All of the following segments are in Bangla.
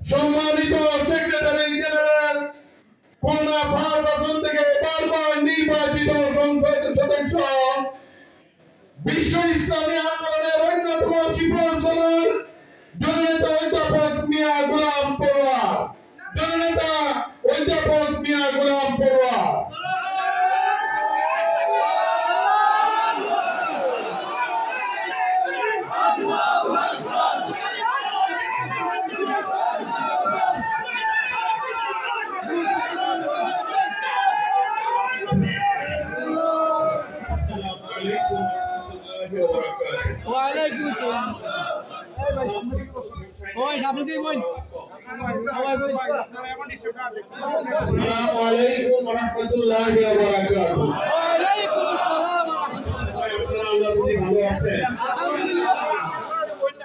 সম্মানিত সেক্রেটারি জেনারেল খুলনা পাঁচ আসন থেকে বারবার নির্বাচিত সংসদ সদস্য, বিশ্ব ইসলামী আন্দোলনের অন্যতম শিফল সদর السلام عليكم ورحمة الله وبركاته ওয়ালাইকুম আসসালাম আপনারা আল্লাহ প্রতি ভালো আছেন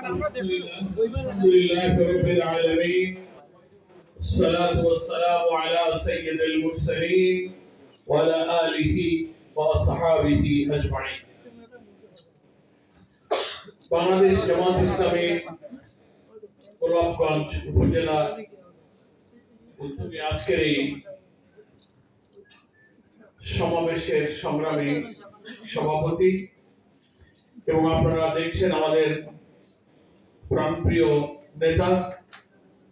আলহামদুলিল্লাহ الحمد لله رب العالمين الصلاة والسلام على سيد المرسلين وعلى آله وأصحابه أجمعين বাংলাদেশ জামাত ইসলামী গোলাপগঞ্জ উপজেলা আজকের এই সমাবেশের সংগ্রামী সভাপতি এবং আপনারা দেখছেন আমাদের প্রাণপ্রিয় নেতা,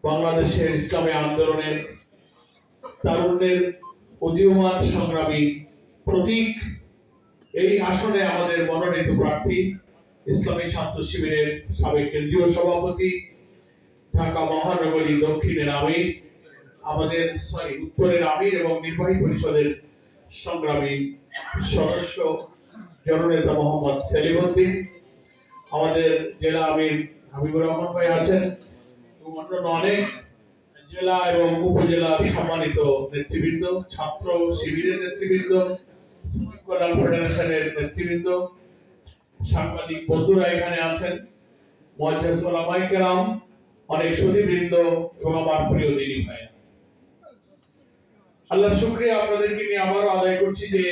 বাংলাদেশের ইসলামী আন্দোলনের তারুণ্যের উদীয়মান সংগ্রামী প্রতীক। এই আসনে আমাদের মনোনীত প্রার্থী, ইসলামী ছাত্র শিবিরের সাবেক কেন্দ্রীয় সভাপতি, ঢাকা মহানগরী দক্ষিণের আমির আমাদের সরি উত্তরের আমির এবং নির্বাহী পরিষদের সংগ্রামী সদস্য জননেতা মোহাম্মদ সেলিমউদ্দিন, আমাদের জেলা আমির হাবিবুর রহমান ভাই আছেন এবং অন্যান্য অনেক, জেলা এবং উপজেলার সম্মানিত নেতৃবৃন্দ, ছাত্র শিবিরের নেতৃবৃন্দ কল্যাণ ফেডারেশনের নেতৃবৃন্দ, সাংবাদিক বন্ধুরা এখানে আছেন মহাজাস ওলামাই কেরাম অনেক সুদীবৃন্দ এবং আমার প্রিয় দিনী ভাই আল্লাহ শুক্রিয়া, আপনাদেরকে নিয়ে আবারও আদায় করছি যে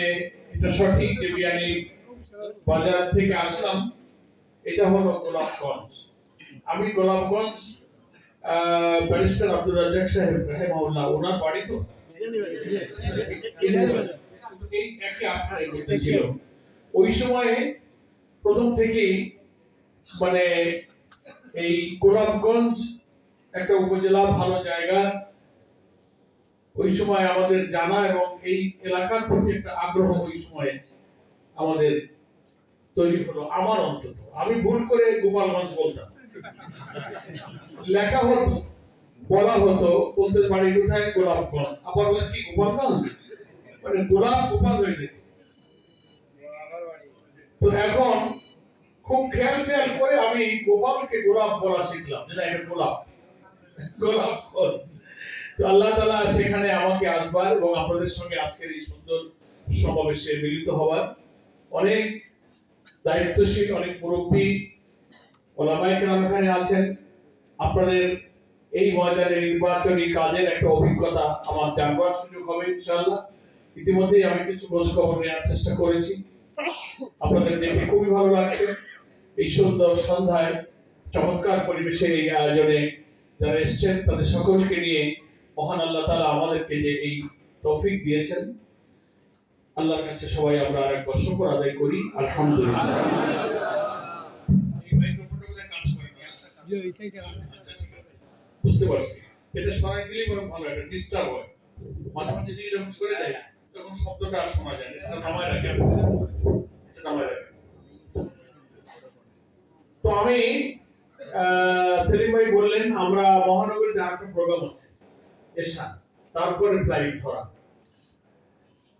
এটা সঠিক যে বিয়ানি বাজার থেকে আসলাম। এটা হলো গোলাপগঞ্জ। আমি গোলাপগঞ্জ ব্যারিস্টার আব্দুল রাজ্জাক সাহেব রাহেমাউল্লাহ ওনার বাড়ি তো। এই একই আস্থায় করতে ছিল। ওই সময়ে প্রথম থেকেই মানে এই গোলাপগঞ্জ একটা উপজেলা, ভালো জায়গা ওই সময় আমাদের জানা এবং এই এলাকার প্রতি একটা আগ্রহ ওই সময়ে আমাদের তৈরি হলো, আমার অন্তত। আমি ভুল করে গোপালগঞ্জ বলতাম। লেখা হতো, বলা হতো, বলতে বাড়ি কোথায় গোলাপগঞ্জ আবার বলে, কি গোপালগঞ্জ মানে গোলাপ, গোপাল হয়ে গেছে। তো এখন খুব খেয়াল খেয়াল করে আমি গোপালকে গোলাপ বলা শিখলাম, যেটা এটা গোলাপ। গোলাপগঞ্জ তো আল্লাহ তালা সেখানে আমাকে আসবার এবং আপনাদের সঙ্গে আজকের এই সুন্দর সমাবেশে মিলিত হওয়ার অনেক দায়িত্বশীল, অনেক মুরব্বী আছেন। আপনাদের এই ময়দানে নির্বাচনী কাজের একটা অভিজ্ঞতা আমার জানবার সুযোগ হবে ইনশাআল্লাহ। ইতিমধ্যেই আমি কিছু খোঁজ খবর নেওয়ার চেষ্টা করেছি। আপনাদের দেখে খুবই ভালো লাগছে। এই সুন্দর সন্ধ্যায় চমৎকার পরিবেশে এই আয়োজনে যারা এসছেন, তাদের সকলকে নিয়ে মহান আল্লাহ তাআলা আমাদেরকে যে এই তৌফিক দিয়েছেন আল্লাহর কাছে সবাই আমরা আরেকবার শুকর আদায় করি আলহামদুলিল্লাহ। আচ্ছা, ঠিক আছে। বুঝতে পারছি। এটা সরাই দিলেই বরং ভালো একটা ডিস্টার্ব হয়। মাঝে মাঝে যদি এরকম তখন শব্দটা আর শোনা যায় না। এটা নামায় রাখে এটা নামায় রাখে। তো আমি সেলিম ভাই বললেন আমরা মহানগরীতে আরেকটা প্রোগ্রাম আছে। এসা তারপরে ফ্লাইট ধরা।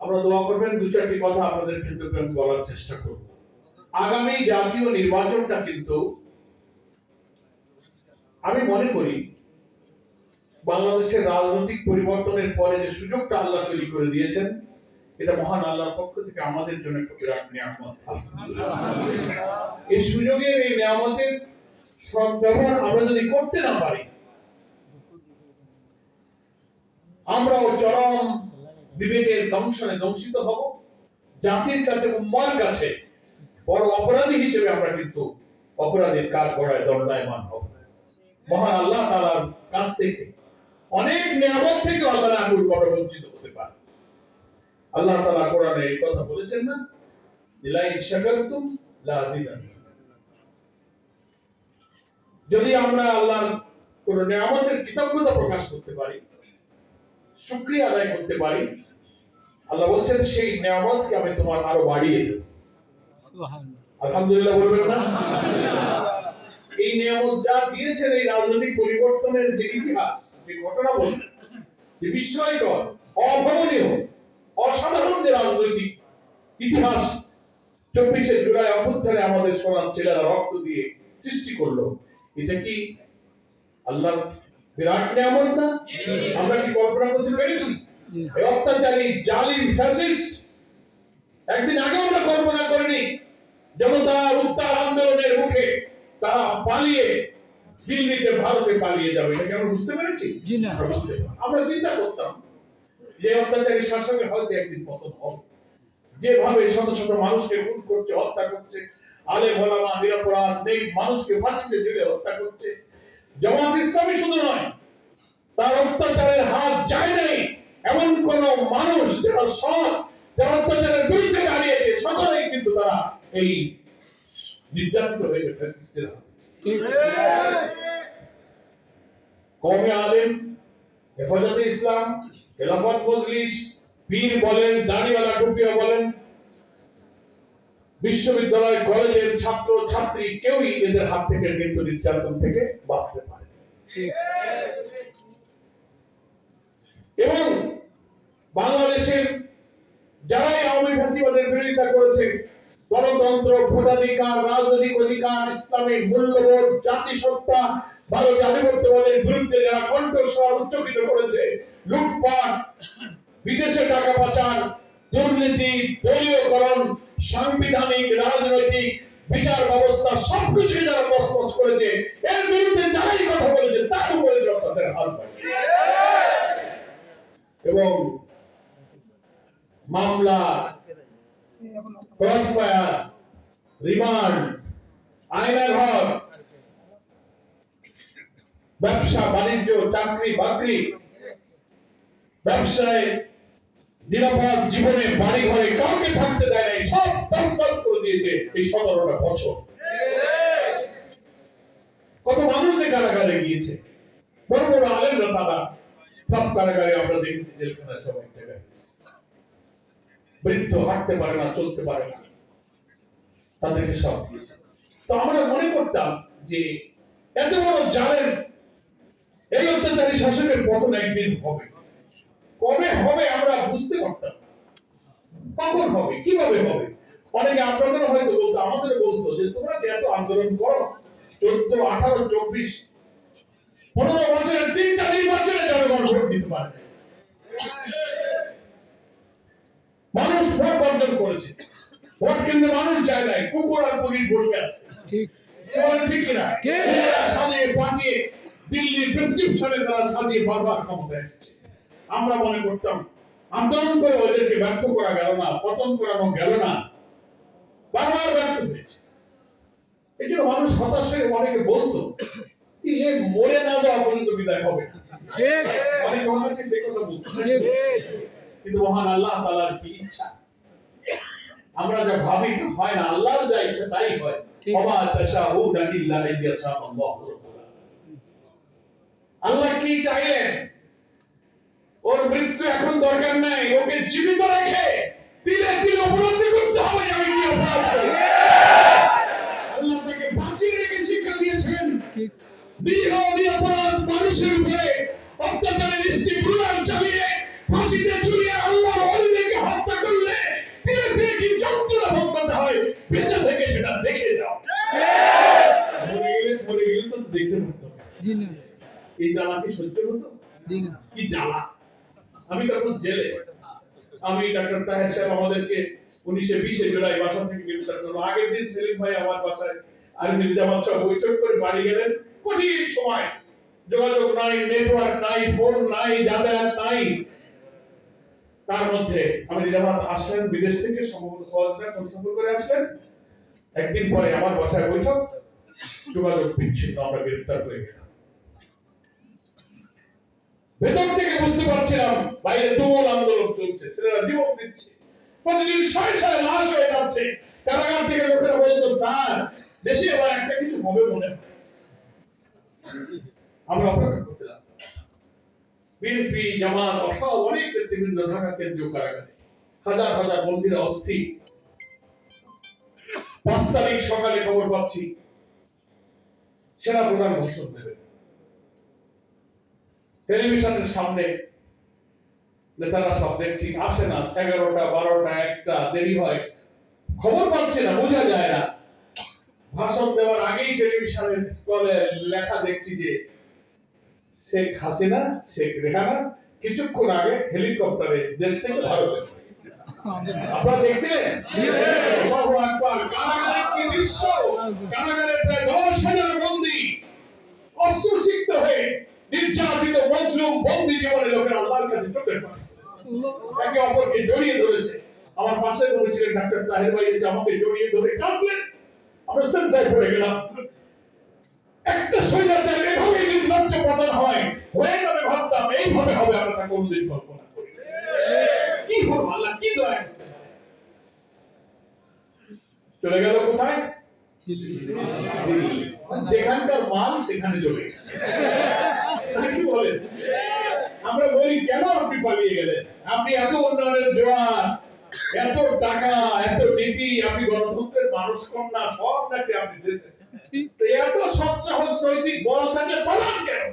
আমরা দোয়া করবেন দু চারটি কথা আপনাদের কিন্তু বলার চেষ্টা করব। আগামী জাতীয় নির্বাচনটা কিন্তু আমি মনে করি বাংলাদেশের রাজনৈতিক পরিবর্তনের পরে যে সুযোগটা আল্লাহ তৈরি করে দিয়েছেন, এটা মহান আল্লাহর পক্ষ থেকে আমাদের জন্য একটা বিরাট নিয়ামত। এই সুযোগের এই নিয়ামতের সদ্ব্যবহার আমরা যদি করতে না পারি আমরাও চরম বিবেকের দংশনে দংশিত হব। জাতির কাছে উম্মার কাছে বড় অপরাধী হিসেবে আমরা কিন্তু অপরাধীর কাজ করায় দণ্ডায়মান হব। মহান আল্লাহ তাআলার কাছ থেকে অনেক নিয়ামত থেকে আল্লাহ নাকুল করা, বঞ্চিত হতে পারে। আল্লাহ তাআলা কোরআনে এই কথা বলেছেন না লাইন শাকারতুম লা যদি আমরা আল্লাহর কোন নিয়ামতের কৃতজ্ঞতা প্রকাশ করতে পারি শুকরিয়া আদায় করতে পারি। আল্লাহ বলছেন সেই নিয়ামতকে আমি তোমার আরও বাড়িয়ে দেব। আলহামদুলিল্লাহ বলবেন না? এই নিয়ামত যা দিয়েছেন এই রাজনৈতিক পরিবর্তনের যে ইতিহাস যে ঘটনা বললেন যে বিস্ময়কর অভাবনীয় অসাধারণ যে রাজনৈতিক ইতিহাস চব্বিশে জুলাই অভ্যুত্থানে আমাদের সোনার ছেলেরা রক্ত দিয়ে সৃষ্টি করল এটা কি আল্লাহর বিরাট নিয়ামত না? আমরা কি কল্পনা করতে পেরেছি? এই অত্যাচারী জালিম ফ্যাসিস্ট। একদিন আগে আমরা কল্পনা করিনি জনতার উত্তাল আন্দোলনের মুখে তারা পালিয়ে দিল্লিতে ভারতে পালিয়ে যাবে। এটা কি আমরা বুঝতে পেরেছি? আমরা চিন্তা করতাম যে অত্যাচারী শাসকের হয়তো একদিন পতন হবে। যেভাবে শত শত মানুষকে খুন করছে হত্যা করছে আলে ভোলামা নিরাপরাধ নেই মানুষকে ফাঁসিতে ঝুলে হত্যা করছে জামাত ইসলামী শুধু নয়, তার অত্যাচারের হাত যায় নাই। এমন কোন মানুষ যারা সৎ, যারা অত্যাচারের বিরুদ্ধে দাঁড়িয়েছে, সকলেই কিন্তু তারা এই নির্যাতিত হয়েছে ফ্যাসিস্টের কমে আলেম, হেফাজতে ইসলাম, খেলাফত মজলিস, পীর বলেন, দাড়িওয়ালা টুপিয়া বলেন বিশ্ববিদ্যালয়, কলেজের ছাত্র, ছাত্রী কেউই এদের হাত থেকে কিন্তু নির্যাতন থেকে বাঁচতে পারে এবং বাংলাদেশের যারাই আওয়ামী ফ্যাসিবাদের বিরোধিতা করেছে, গণতন্ত্র, ভোটাধিকার, রাজনৈতিক অধিকার, ইসলামী মূল্যবোধ, জাতিসত্তা ভারত আধিপত্যবাদের বিরুদ্ধে যারা কণ্ঠস্বর উচ্চকিত করেছে, লুটপাট, বিদেশে টাকা পাচার, দুর্নীতি, দলীয়করণ সাংবিধানিক, রাজনৈতিক বিচার ব্যবস্থা সবকিছু যারা মসমস করেছে, এর বিরুদ্ধে যারাই কথা বলেছে, তার উপরে জনতাদের হাত এবং মামলা রিমান্ড আয়নার ঘর ব্যবসা, বাণিজ্য, চাকরি, বাকরি, ব্যবসায় নিরাপদ জীবনে বাড়ি ঘরে কাউকে থাকতে দেয় নাই, সব তসতস করে দিয়েছে এই সতেরোটা বছর। কত মানুষ যে কারাগারে গিয়েছে। বড় বড় আলেমরা তারা সব কারাগারে আমরা দেখেছি, জেলখানায় সব এক জায়গায় বৃদ্ধ হাঁটতে পারে না, চলতে পারে না। তাদেরকে সব দিয়েছে। তো আমরা মনে করতাম যে এত বড় জালেন এই অত্যাচারী শাসকের পতন একদিন হবে। কবে হবে আমরা বুঝতে পারতাম কখন হবে? কীভাবে হবে? অনেকে আপনাদের হয়তো বলতো আমাদের বলতো যে তোমরা যে এত আন্দোলন করো চোদ্দ আঠারো চব্বিশ পনেরো বছরের তিনটা নির্বাচনে জনগণ ভোট দিতে পারে মানুষ ভোট বর্জন করেছে। ভোট কেন্দ্রে মানুষ যায় নাই কুকুর আর পুলিশ বসে আছে। ঠিক। ঠিক। এরা সাজিয়ে পাঠিয়ে দিল্লির প্রেসক্রিপশনে তারা সাজিয়ে বারবার ক্ষমতায় এসেছে। আমরা মনে করতাম আন্দোলন করে ওদেরকে ব্যর্থ করা গেল না পতন করানো গেল না। বারবার ব্যর্থ হয়েছে। এই জন্য মানুষ হতাশ হয়ে অনেকে বলতো মরে না যাওয়া পর্যন্ত বিদায় হবে অনেকে কথা বলতো কিন্তু মহান আল্লাহ তাআলার কি ইচ্ছা? আমরা যা ভাবি হয় না আল্লাহর যা ইচ্ছা তাই হয়। ইল্লা আল্লাহু। আল্লাহ কি চাইলেন? ওর মৃত্যু এখন দরকার নাই। ওকে জীবিত রেখে তিলে তিলে উপলব্ধি করতে হবে আমি কি অপরাধ আল্লাহ তাকে বাঁচিয়ে রেখে শিক্ষা দিয়েছেন। নিরীহ মানুষের উপরে অত্যাচারের স্ত্রী গুলাম চালিয়ে ফাঁসিতে ঝুলিয়ে আল্লাহ অলিদেরকে হত্যা করলে কি যন্ত্রণা ভোগ করতে হয় বেঁচে থেকে সেটা দেখে যাও মরে গেলে মরে গেলে তো দেখতে পারতো। সহ্য হতো? জি না। আমি তখন জেলে। আমি ডাক্তার তাহের সাহেব আমাদেরকে উনিশে বিশে জুলাই বাসা থেকে গ্রেফতার করল। আগের দিন সেলিম ভাই আমার বাসায় আর্মি জামাত সব বৈঠক করে বাড়ি গেলেন। কঠিন সময়। যোগাযোগ নাই নেটওয়ার্ক নাই ফোন নাই, যাতায়াত নাই। তার মধ্যে আমি জামাত আসলেন, বিদেশ থেকে সম্ভবত কনসাল্ট করে আসলেন। একদিন পরে আমার বাসায় বৈঠক। যোগাযোগ বিচ্ছিন্ন, আমরা গ্রেফতার হয়ে গেলাম। ভেতর থেকে বুঝতে পারছিলাম, বাইরে তুমুল আন্দোলন চলছে, ছেলেরা জীবন দিচ্ছে। প্রতিদিন ছয় ছয় লাশ হয়ে যাচ্ছে। কারাগার থেকে লোকেরা বলতো, স্যার, দেশে আবার একটা কিছু হবে মনে হয়। আমরা অপেক্ষা বিএনপি, জামাত অসব অনেক ঢাকা কেন্দ্রীয় কারাগারে। হাজার হাজার অস্থির। পাঁচ তারিখ সকালে খবর পাচ্ছি সেনা প্রধান ভাষণ দেবেন। টেলিভিশনের সামনে নেতারা সব দেখছি আসে না। এগারোটা বারোটা একটা দেরি হয়। খবর পাচ্ছে না বোঝা যায় না। ভাষণ দেওয়ার আগেই টেলিভিশনের স্কলে লেখা দেখছি যে শেখ হাসিনা শেখ রেহানা কিছুক্ষণ আগে হেলিকপ্টারে দেশ থেকে ভারতে আপনারা দেখছিলেন? কারাগারের দৃশ্য? কারাগারে প্রায় দশ হাজার বন্দী অস্ত্রসিক্ত হয়ে নির্যাতিত মজলুম বন্দী জীবনে লোকের আল্লাহর কাছে চোখের পানি একে অপরকে জড়িয়ে ধরেছে আমার পাশে বলেছিলেন ডাক্তার তাহের ভাই যে আমাকে জড়িয়ে ধরে কাঁদলেন আমরা সেজদায় পড়ে গেলাম একটা স্বৈরাচার এভাবে নির্লজ্জ প্রদান হয় হয়ে যাবে ভাবতাম এইভাবে হবে আমরা তা কোনদিন কল্পনা করি। কি হলো আল্লাহ কি দয়া? চলে গেল কোথায়? যেখানকার মাল সেখানে চলে গেছে। আমরা বলি, কেন আপনি পালিয়ে গেলেন? আপনি এত উন্নয়নের জোয়ার এত টাকা, এত নীতি, আপনি গণতন্ত্রের মানুষ কন্যা সব নাকি আপনি দেশে এত সৎ সহজ নৈতিক বল থাকলে পালান কেন?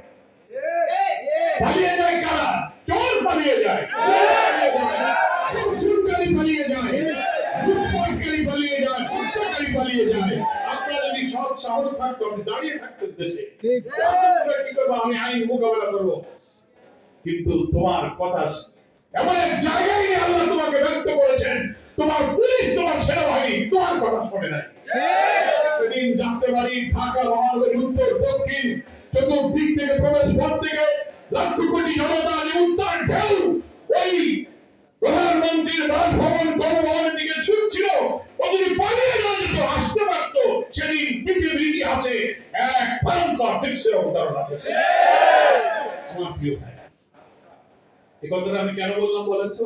পালিয়ে যায় কারা? চোর পালিয়ে যায়। পালিয়ে যায়। পালিয়ে যায়। পালিয়ে যায়। সৎ সাহস থাকতো আমি দাঁড়িয়ে থাকতো দেশে কি করব আমি আইন মোকাবেলা করব। কিন্তু তোমার কথা এমন এক জায়গায় আল্লাহ তোমাকে ব্যক্ত করেছেন তোমার পুলিশ তোমার সেনাবাহিনী তোমার কথা শোনে নাই। সেদিন জানতে পারি ঢাকা মহানগরী উত্তর দক্ষিণ চতুর্দিক থেকে প্রবেশ পথ থেকে আমার প্রিয় ভাই এই কথাটা আমি কেন বললাম বলেন তো?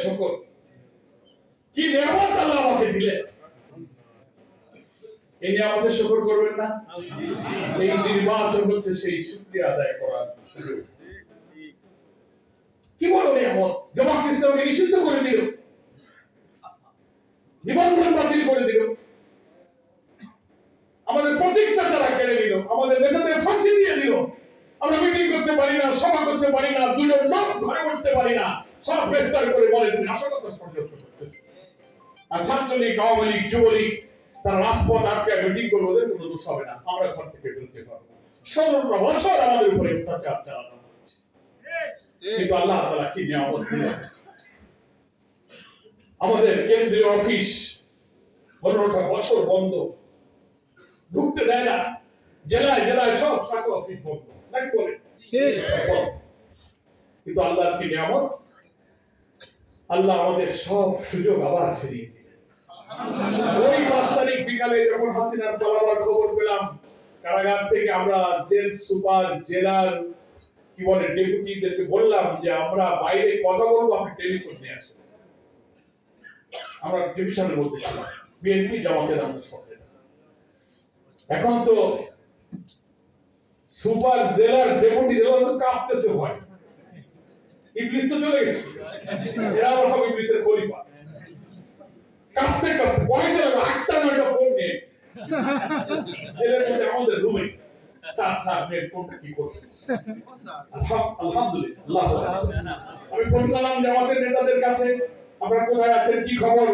শকর কি নিয়ামত আল্লাহ আমাকে দিলেন? এই শকর করবেন না? এই নির্বাচন হচ্ছে সেই শুক্রিয়া আদায় করার কি বলো নিষিদ্ধ করে দিল? নিবন্ধন বাতিল করে দিল? আমাদের প্রতীকটা তারা কেড়ে নিল, আমাদের নেতাদের ফাঁসি দিয়ে দিল। আমরা মিটিং করতে পারি না, সভা করতে পারি না, দুজন লোক ঘরে বসতে পারি না। সব গ্রেফতার করে বলে তুমি নাশকতা আর ছাত্রলীগ, আওয়ামী লীগ, যুবলীগ রাজপথ আটকে মিটিং ওদের, কোনো দোষ হবে না। আমরা ঘর থেকে বেরোতে পারব বছর আমাদের উপরে অত্যাচার চালানো কিন্তু আল্লাহ তালা কি নিয়ামত দিলেন? আমাদের কেন্দ্রীয় অফিস পনেরোটা বছর বন্ধ। ঢুকতে দেয় না। জেলায় জেলায় সব শাখা অফিস বন্ধ। নাকি বলে ঠিক কিন্তু আল্লাহর কি নিয়ামত? আল্লাহ আমাদের সব সুযোগ আবার ফিরিয়ে দিলেন। ওই পাঁচ তারিখ বিকালে যখন হাসিনার পালাবার খবর পেলাম কারাগার থেকে আমরা জেল সুপার জেলার কি বলে ডেপুটিদেরকে বললাম যে আমরা বাইরে কথা বলব আপনি টেলিফোন নিয়ে আসেন। আমরা মধ্যে ছিলাম বিএনপি জামাতের আমরা এখন তো সুপার জেলার ডেপুটি জেলার তো কাঁপতেছে ভয়। ইংলিশ তো চলে গেছে। এরা আবার সব ইংলিশের খলিফা। কাঁপতে কাঁপতে চলে আটটা নয়টা ফোন নিয়ে এসে জেলের মধ্যে আমাদের রুমে স্যার স্যার, মেয়ের কি করছে? আলহামদুলিল্লাহ আমি ফোন করলাম জামাতের নেতাদের কাছে আপনারা কোথায় আছেন? কি খবর?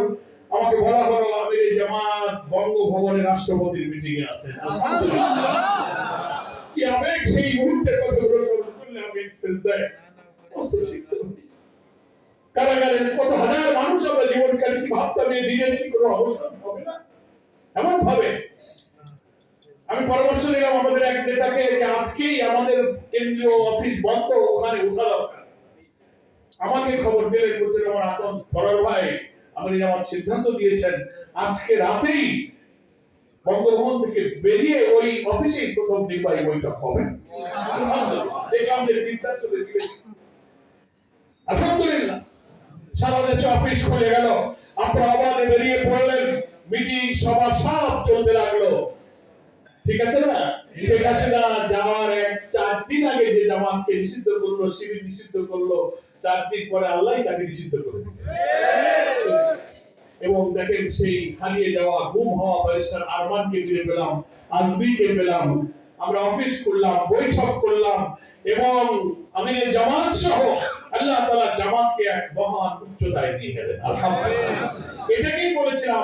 আমাকে বলা হলো আমির জামাত বঙ্গভবনে রাষ্ট্রপতির মিটিং এ আছেন কি আবেগ সেই মুহূর্তে আমি শেষ দেয়। কারাগারে কত হাজার মানুষ আমরা জীবনকালে কি ভাবতাম এই বিদেশি কোনো হবে না? এমন ভাবে। আমি পরামর্শ নিলাম আমাদের এক নেতাকে যে আজকেই আমাদের কেন্দ্রীয় অফিস বন্ধ ওখানে উঠা দরকার। আমাকে খবর দিলেন বলছেন আমার আপন বড় ভাই আমি আমার সিদ্ধান্ত দিয়েছেন, আজকে রাতেই বঙ্গভবন থেকে বেরিয়ে ওই অফিসেই প্রথম নির্বাহী বৈঠক হবে। দেখলাম যে চিন্তা চলে আলহামদুলিল্লাহ। সারা দেশে অফিস খুলে গেল। আবাদে বেরিয়ে পড়লেন। মিটিং, সভা সব চলতে লাগল। ঠিক আছে না? শেখ হাসিনা যাওয়ার এক দিন আগে যে জামাতকে নিষিদ্ধ করল, শিবির নিষিদ্ধ করল, চার দিন পরে আল্লাহ তাকে নিষিদ্ধ করে এবং দেখেন সেই হারিয়ে যাওয়া, গুম হওয়া ব্যারিস্টার আরমানকে ফিরে পেলাম আজমিকে পেলাম, আমরা অফিস করলাম, বৈঠক করলাম, এবং আমি জামাত সহ আল্লাহ তাআলা জামাতকে এক মহান উচ্চতায় নিয়ে গেলেন। আলহামদুলিল্লাহ। এটাকেই বলেছিলাম